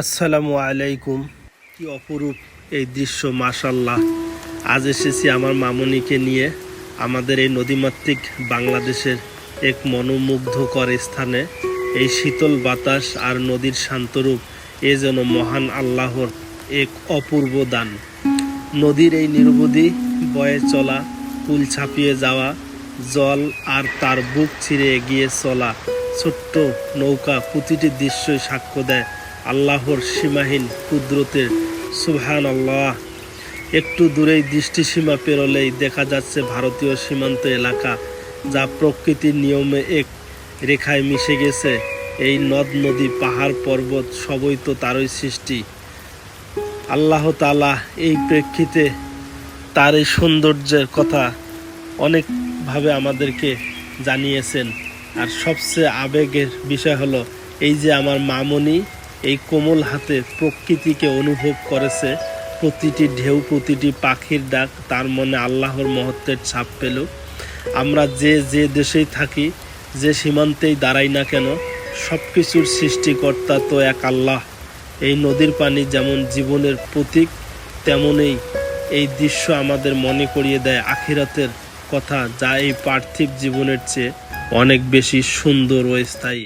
আসসালামু আলাইকুম। কি অপরূপ এই দৃশ্য মাশাল্লাহ আজ এসেছি আমার মামনিকে নিয়ে আমাদের এই নদীমাতৃক বাংলাদেশের এক মনোমুগ্ধকর স্থানে। এই শীতল বাতাস আর নদীর শান্তরূপ এ যেন মহান আল্লাহর এক অপূর্ব দান। নদীর এই নির্বধি বয়ে চলা, কুল ছাপিয়ে যাওয়া, জল আর তার বুক ছিঁড়ে এগিয়ে চলা ছোট্ট নৌকা প্রতিটি দৃশ্যই সাক্ষ্য দেয়। আল্লাহর সীমাহীন কুদরতের সুবহান আল্লাহ একটু দূরেই দৃষ্টিসীমা পেরোলেই দেখা যাচ্ছে ভারতীয় সীমান্ত এলাকা, যা প্রকৃতির নিয়মে এক রেখায় মিশে গেছে। এই নদ নদী পাহাড় পর্বত সবই তো তারই সৃষ্টি। আল্লাহ তালা এই প্রেক্ষিতে তার এই সৌন্দর্যের কথা অনেকভাবে আমাদেরকে জানিয়েছেন। আর সবচেয়ে আবেগের বিষয় হলো, এই যে আমার মামনি এই কোমল হাতে প্রকৃতিকে অনুভব করেছে। প্রতিটি ঢেউ, প্রতিটি পাখির ডাক তার মনে আল্লাহর মহত্বের ছাপ পেল। আমরা যে যে দেশেই থাকি, যে সীমান্তেই দাঁড়াই না কেন সব কিছুর সৃষ্টিকর্তা তো এক আল্লাহ। এই নদীর পানি যেমন জীবনের প্রতীক, তেমনই এই দৃশ্য আমাদের মনে করিয়ে দেয় আখিরাতের কথা, যা এই পার্থিব জীবনের চেয়ে অনেক বেশি সুন্দর ও স্থায়ী।